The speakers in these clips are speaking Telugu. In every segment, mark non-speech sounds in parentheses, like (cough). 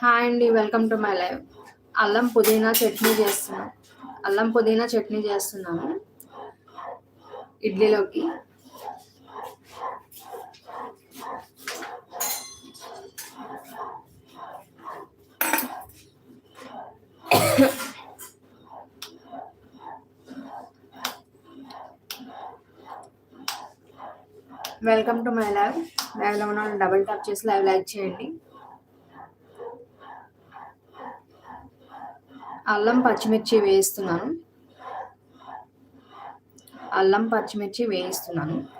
హాయ్ అండి వెల్కమ్ టు మై లైవ్. అల్లం పుదీనా చట్నీ చేస్తున్నాను అల్లం పుదీనా చట్నీ చేస్తున్నాను. ఇడ్లీలోకి. Welcome to my live. లైవ్లో ఉన్న డబుల్ టాప్ చేసి లైవ్ లైక్ చేయండి. అల్లం పచ్చిమిర్చి వేస్తున్నాను. అల్లం పచ్చిమిర్చి వేయిస్తున్నాను.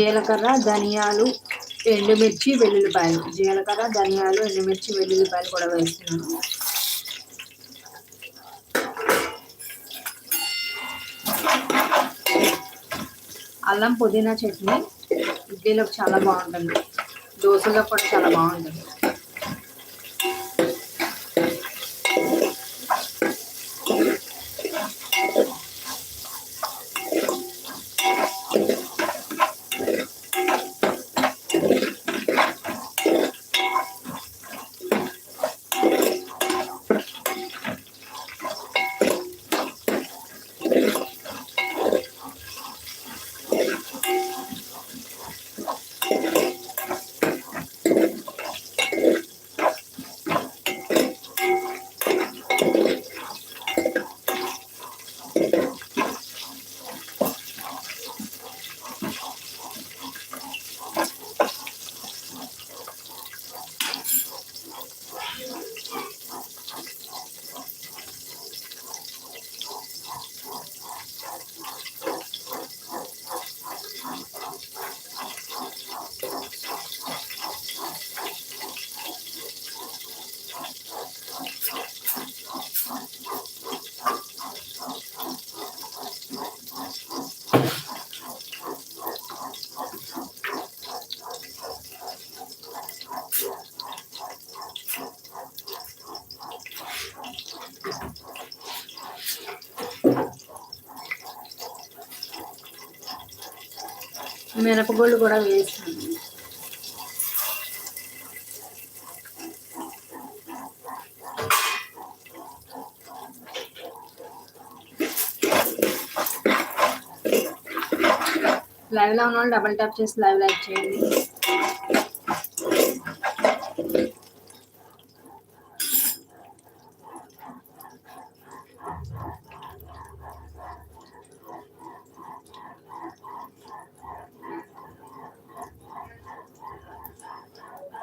జీలకర్ర ధనియాలు ఎండుమిర్చి వెల్లుల్లిపాయలు. జీలకర్ర ధనియాలు ఎండుమిర్చి వెల్లుల్లిపాయలు కూడా వేస్తున్నాను. అల్లం పుదీనా చట్నీ. ఇడ్లీలోకి చాలా బాగుంటుంది. దోశలో కూడా చాలా బాగుంటుంది. మినపగుళ్ళు కూడా వేస్తాను లైవ్లో ఉన్న వాళ్ళు డబల్ ట్యాప్ చేసి లైవ్ లైక్ చేయండి.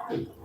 Amen.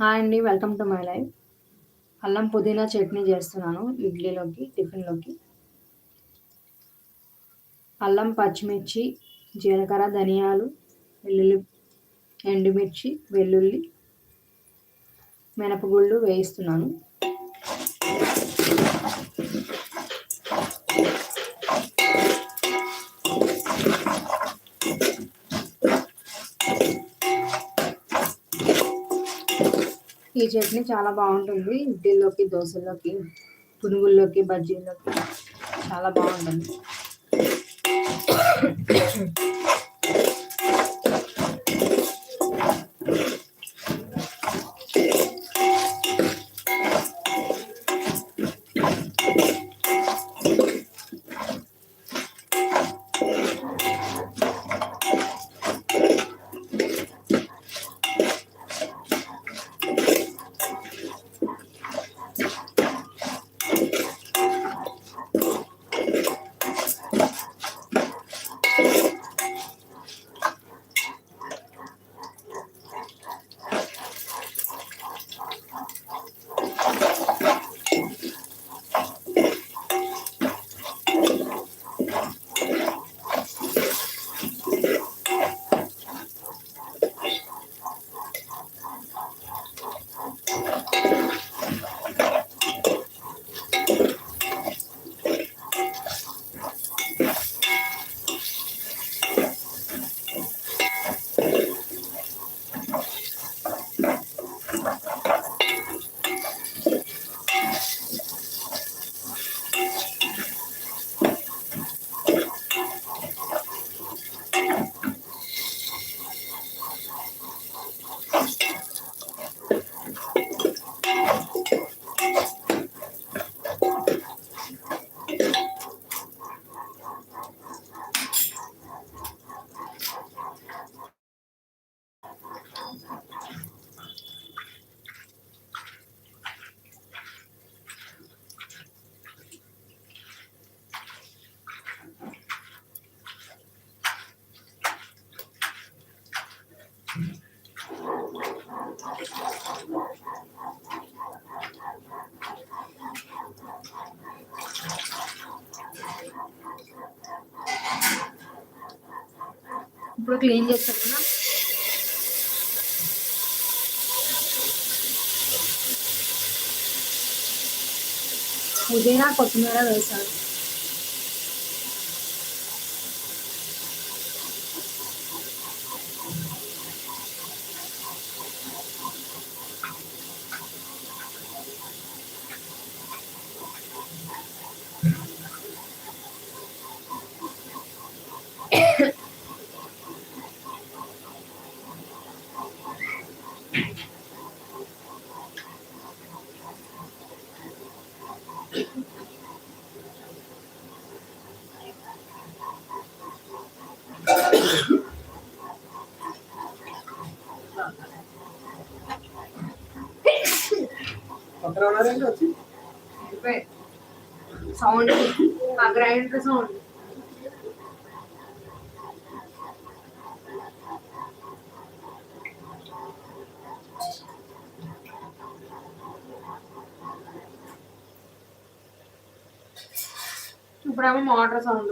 హాయ్ అండి వెల్కమ్ టు మై లైఫ్. అల్లం పుదీనా చట్నీ చేస్తున్నాను ఇడ్లీలోకి టిఫిన్లోకి. అల్లం పచ్చిమిర్చి జీలకర్ర ధనియాలు వెల్లుల్లి ఎండుమిర్చి వెల్లుల్లి మినపగుళ్ళు వేయిస్తున్నాను. ఈ చట్నీ చాలా బాగుంటుంది. ఇడ్లీలోకి దోశలోకి పునుగుల్లోకి బజ్జీల్లోకి. చాలా బాగుంటుంది. ఇప్పుడు క్లీన్ చేస్తాను పుదీనా కొత్తిమీర వేసాను సౌండ్ మా గ్రైండర్ సౌండ్ ఇప్పుడేమో మోటార్ సౌండ్.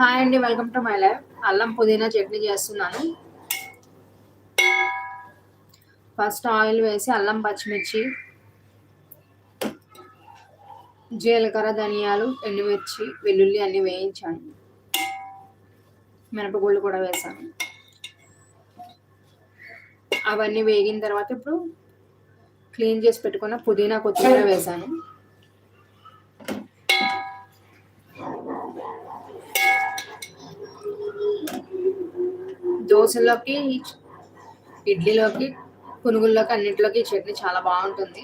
హాయ్ అండి వెల్కమ్ టు మై లైఫ్ అల్లం పుదీనా చట్నీ చేస్తున్నాను. ఫస్ట్ ఆయిల్ వేసి అల్లం పచ్చిమిర్చి జీలకర్ర ధనియాలు ఎండుమిర్చి వెల్లుల్లి అన్ని వేయించాను. మినపగుళ్ళు కూడా వేసాను. అవన్నీ వేగిన తర్వాత ఇప్పుడు క్లీన్ చేసి పెట్టుకున్న పుదీనా కొత్తిమీర వేసాను. దోశలోకి ఇడ్లీలోకి పునుగుల్లోకి అన్నింటిలోకి ఈ చట్నీ చాలా బాగుంటుంది.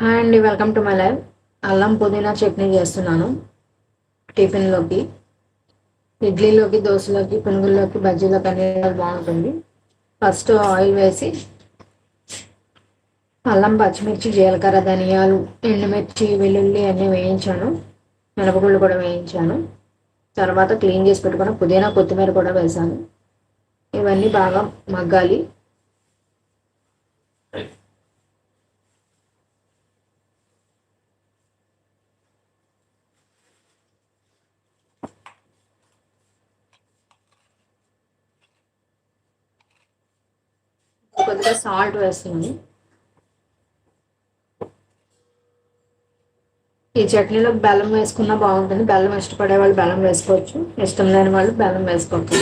హాయ్ అండి వెల్కమ్ టు మై లైవ్ అల్లం పుదీనా చట్నీ చేస్తున్నాను. టిఫిన్లోకి ఇడ్లీలోకి దోశలోకి పునుగుల్లోకి బజ్జీలోకి అనేది బాగుంటుంది. ఫస్ట్ ఆయిల్ వేసి అల్లం పచ్చిమిర్చి జీలకర్ర ధనియాలు ఎండుమిర్చి వెల్లుల్లి అన్నీ వేయించాను. మినపగుళ్ళు కూడా వేయించాను. తర్వాత క్లీన్ చేసి పెట్టుకున్న పుదీనా కొత్తిమీర కూడా వేసాను ఇవన్నీ బాగా మగ్గాలి. కొద్దిగా సాల్ట్ వేస్తున్నాను ఈ చట్నీలో బెల్లం వేసుకున్నా బాగుంటుంది. బెల్లం ఇష్టపడే వాళ్ళు బెల్లం వేసుకోవచ్చు. ఇష్టం లేని వాళ్ళు బెల్లం వేసుకోవచ్చు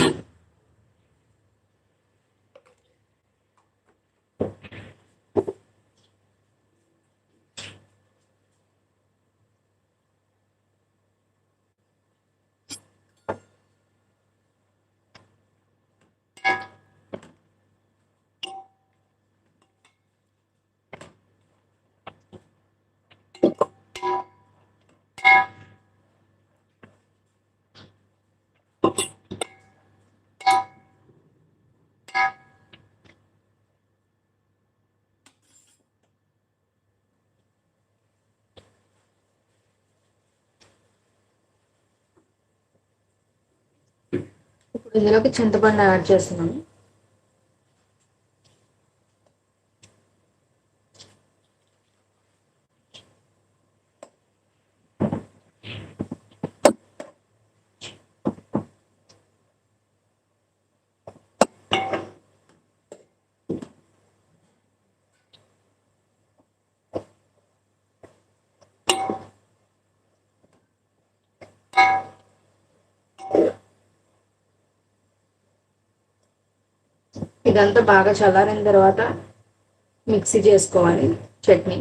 ఇప్పుడు ఇందులోకి చింతపండు యాడ్ చేస్తున్నాను. ఇదంతా బాగా చల్లారిన తర్వాత మిక్సీ చేసుకోవాలి చట్నీ.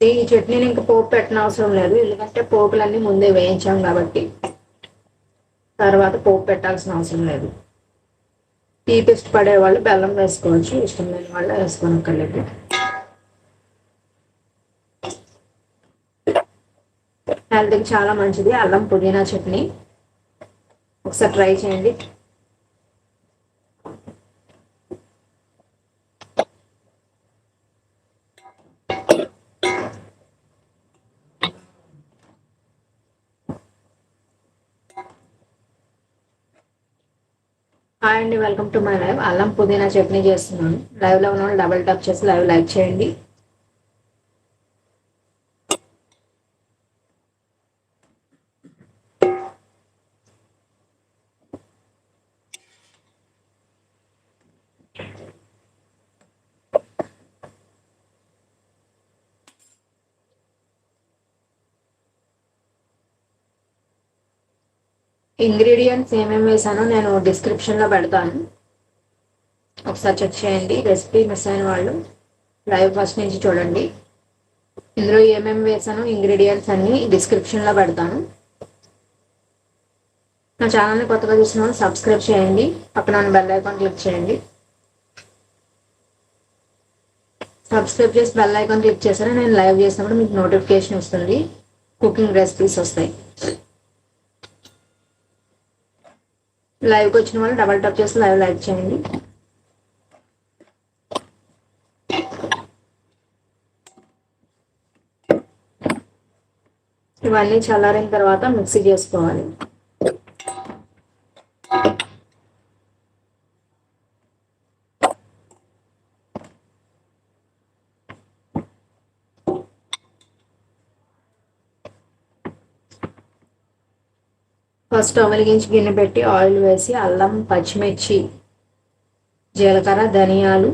ఈ చట్నీని ఇంకా పోపు పెట్టిన అవసరం లేదు. ఎందుకంటే పోపులన్నీ ముందే వేయించాం కాబట్టి. తర్వాత పోపు పెట్టాల్సిన అవసరం లేదు. తీపి ఇష్టపడే వాళ్ళు బెల్లం వేసుకోవచ్చు. ఇష్టం లేని వాళ్ళు వేసుకోనక్కర్లేదు హెల్త్కి చాలా మంచిది. అల్లం పుదీనా చట్నీ. ఒకసారి ట్రై చేయండి. హాయ్ అండి వెల్కమ్ టు మై లైవ్ అల్లం పుదీనా చట్నీ చేస్తున్నాను. లైవ్లో ఉన్న వాళ్ళు డబల్ టప్ చేసి లైవ్ లైక్ చేయండి. ఇంగ్రీడియంట్స్ ఏమేమి వేసానో నేను డిస్క్రిప్షన్లో పెడతాను. ఒకసారి చెక్ చేయండి రెసిపీ మిస్ అయిన వాళ్ళు లైవ్ ఫస్ట్ నుంచి చూడండి. ఇందులో ఏమేమి వేసానో ఇంగ్రీడియంట్స్ అన్ని డిస్క్రిప్షన్లో పెడతాను. నా ఛానల్ని కొత్తగా చూసిన వాళ్ళు సబ్స్క్రైబ్ చేయండి పక్కన బెల్ ఐకాన్ క్లిక్ చేయండి. సబ్స్క్రైబ్ చేసి బెల్ ఐకాన్ క్లిక్ చేసారా నేను లైవ్ చేసినప్పుడు మీకు నోటిఫికేషన్ వస్తుంది. కుకింగ్ రెసిపీస్ వస్తాయి. లైవ్కి వచ్చిన వాళ్ళు డబల్ టాప్ చేసి లైవ్ లైక్ చేయండి. ఇవన్నీ చల్లారిన తర్వాత మిక్సీ చేసుకోవాలి. ఫస్ట్ వెలిగించి గిన్నె పెట్టి ఆయిల్ వేసి అల్లం పచ్చిమిర్చి జీలకర్ర ధనియాలు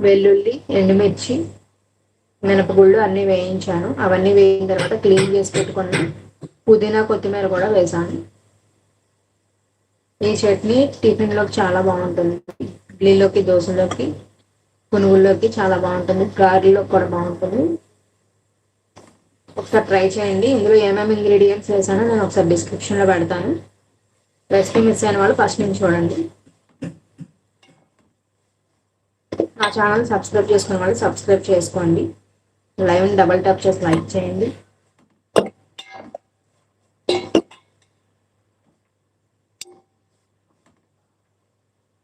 వెల్లుల్లి ఎండుమిర్చి మినపగుళ్ళు అన్నీ వేయించాను. అవన్నీ వేయిన తర్వాత క్లీన్ చేసి పెట్టుకున్న పుదీనా కొత్తిమీర కూడా వేసాను ఈ చట్నీ టిఫిన్లోకి చాలా బాగుంటుంది. ఇడ్లీలోకి దోశలోకి పునుగుల్లోకి చాలా బాగుంటుంది. గారెలోకి కూడా బాగుంటుంది. ఒకసారి ట్రై చేయండి. ఇందులో ఏమేమి ఇంగ్రీడియంట్స్ వేసానో నేను ఒకసారి డిస్క్రిప్షన్లో పెడతాను. రెసిపీ మిస్ అయిన వాళ్ళు ఫస్ట్ నుంచి చూడండి. నా ఛానల్ సబ్స్క్రైబ్ చేసుకున్న వాళ్ళు సబ్స్క్రైబ్ చేసుకోండి. లైవ్ డబల్ ట్యాప్ చేసి లైక్ చేయండి.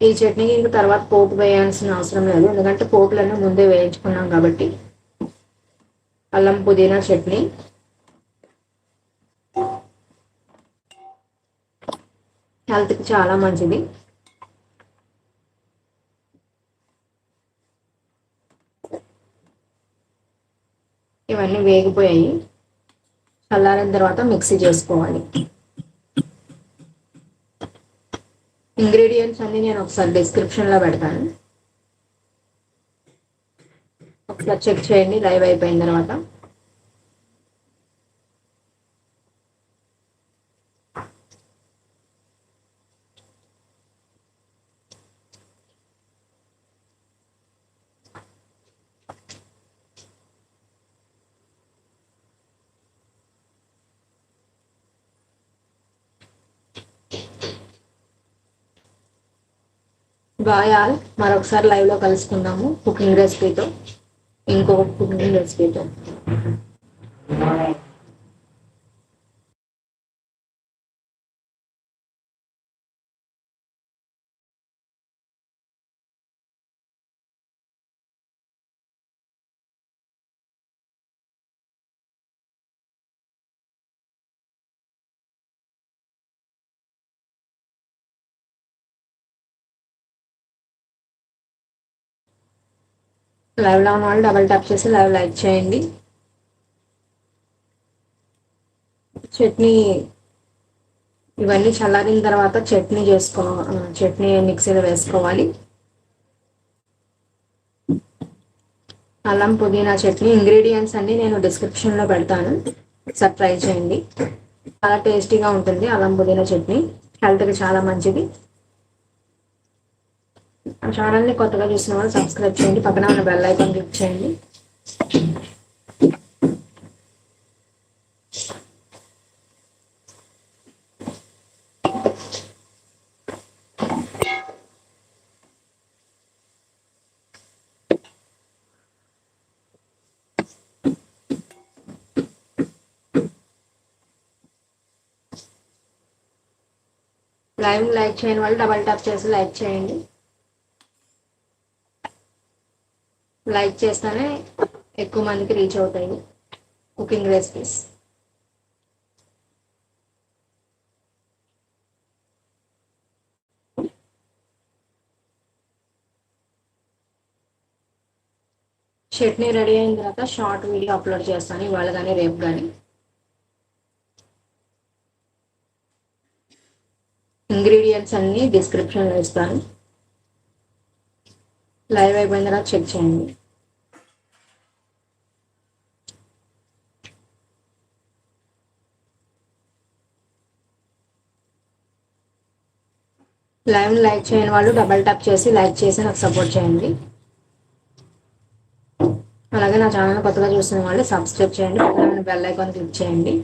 ఈ చట్నీకి ఇంకా తర్వాత పోపు వేయాల్సిన అవసరం లేదు. ఎందుకంటే పోపులన్నీ ముందే వేయించుకున్నాం కాబట్టి అల్లం పుదీనా చట్నీ. హెల్త్కి చాలా మంచిది. ఇవన్నీ వేగిపోయాయి. చల్లారిన తర్వాత మిక్సీ చేసుకోవాలి. ఇంగ్రీడియంట్స్ అన్ని నేను ఒకసారి డిస్క్రిప్షన్లో పెడతాను. ఒకసారి చెక్ చేయండి లైవ్ అయిపోయిన తర్వాత. బాయ్ ఆల్ మరొకసారి లైవ్లో కలుసుకుందాము కుకింగ్ రెసిపీతో. ఇంకొక కుకింగ్ రెసిపీతో లైవ్లో ఉన్న వాళ్ళు డబల్ ట్యాప్ చేసి లైవ్ లైక్ చేయండి. చట్నీ ఇవన్నీ చల్లారిన తర్వాత చట్నీ చేసుకో చట్నీ మిక్సీలో వేసుకోవాలి. అల్లం పుదీనా చట్నీ ఇంగ్రీడియంట్స్ అన్ని నేను డిస్క్రిప్షన్లో పెడతాను. ఒకసారి ట్రై చేయండి. చాలా టేస్టీగా ఉంటుంది అల్లం పుదీనా చట్నీ. హెల్త్కి చాలా మంచిది. ఆ ఛానల్ని కొత్తగా చూసిన వాళ్ళు సబ్స్క్రైబ్ చేయండి. పక్కన ఉన్న బెల్ ఐకాన్ క్లిక్ చేయండి. లైవ్ లైక్ చేయని వాళ్ళు డబల్ ట్యాప్ చేసి లైక్ చేయండి. లైక్ చేస్తేనే ఎక్కువ మందికి రీచ్ అవుతాయి కుకింగ్ రెసిపీస్. చట్నీ రెడీ అయిన తర్వాత షార్ట్ వీడియో అప్లోడ్ చేస్తాను ఇవాళ కానీ రేపు కానీ ఇంగ్రీడియంట్స్ అన్ని డిస్క్రిప్షన్లో ఇస్తాను. లైవ్ అయిపోయిన తర్వాత చెక్ చేయండి లైవ్ లైక్ చేయని వాళ్ళు డబల్ ట్యాప్ చేసి లైక్ చేసి నాకు సపోర్ట్ చేయండి. అలాగే నా ఛానల్ కొత్తగా చూస్తున్న వాళ్ళు సబ్స్క్రైబ్ చేయండి. పక్కన బెల్ ఐకాన్ క్లిక్ చేయండి.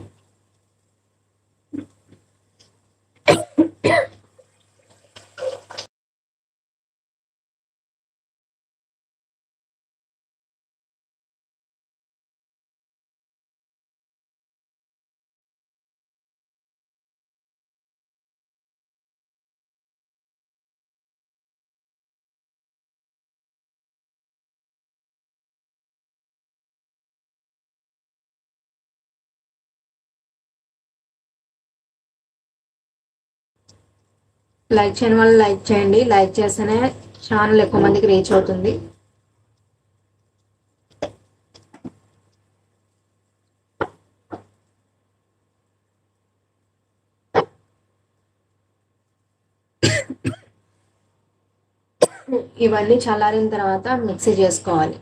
లైక్ చేయని వాళ్ళు లైక్ చేయండి. లైక్ చేస్తేనే ఛానల్ ఎక్కువ మందికి రీచ్ అవుతుంది. (coughs) ఇవన్నీ చల్లారిన తర్వాత మిక్సీ చేసుకోవాలి.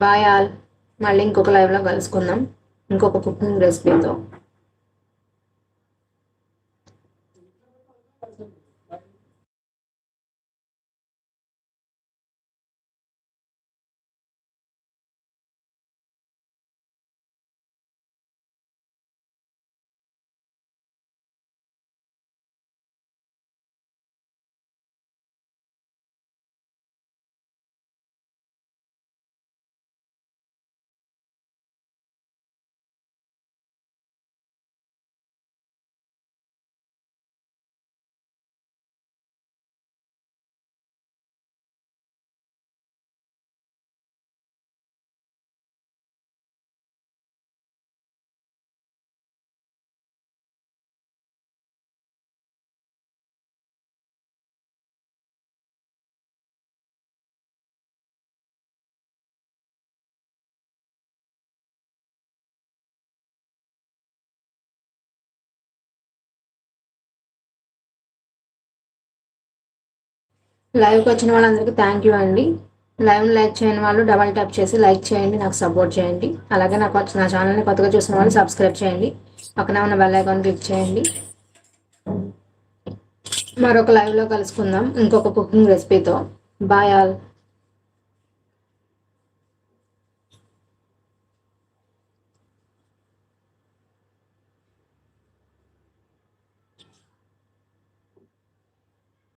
బాయ్ ఆల్ మళ్ళీ ఇంకొక లైవ్లో కలుసుకుందాం. ఇంకొక కుకింగ్ రెసిపీతో లైవ్కి వచ్చిన వాళ్ళందరికీ థ్యాంక్ యూ అండి. లైవ్ లైక్ చేయని వాళ్ళు డబల్ ట్యాప్ చేసి లైక్ చేయండి నాకు సపోర్ట్ చేయండి. అలాగే నాకు నా ఛానల్ని కొత్తగా చూసిన వాళ్ళు సబ్స్క్రైబ్ చేయండి. పక్కన ఉన్న బెల్ ఐకాన్ క్లిక్ చేయండి. మరొక లైవ్లో కలుసుకుందాం. ఇంకొక కుకింగ్ రెసిపీతో బాయ్ ఆల్